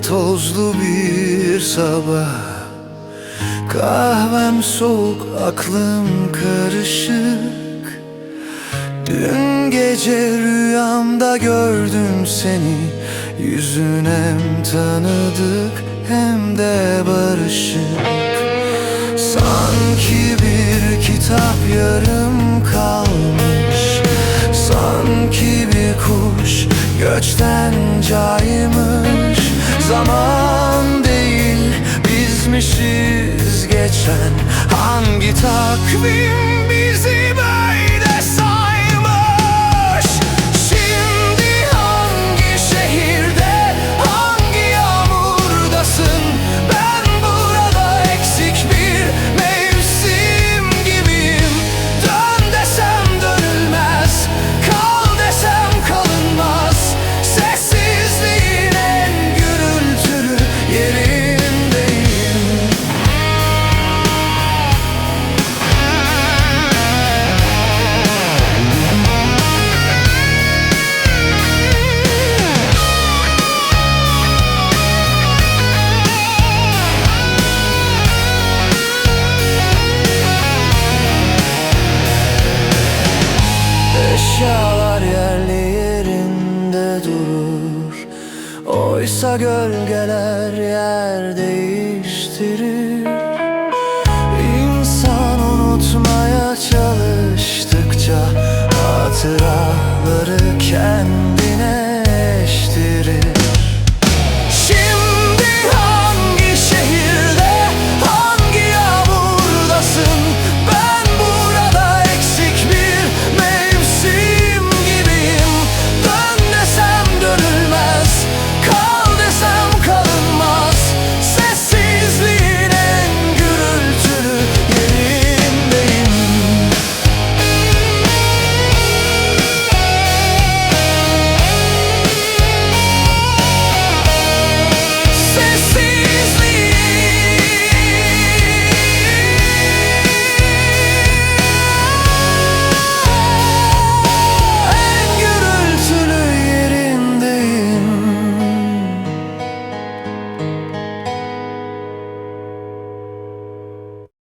Yine tozlu bir sabah. Kahvem soğuk, aklım karışık. Dün gece rüyamda gördüm seni. Yüzün hem tanıdık hem de barışık. Sanki bir kitap yarım kalmış. Sanki bir kuş göçten caymış. Zaman değil bizmişiz geçen. Hangi takvim olur. Oysa gölgeler yer değiştirir. İnsan unutmaya çalıştıkça Hatıraları kendi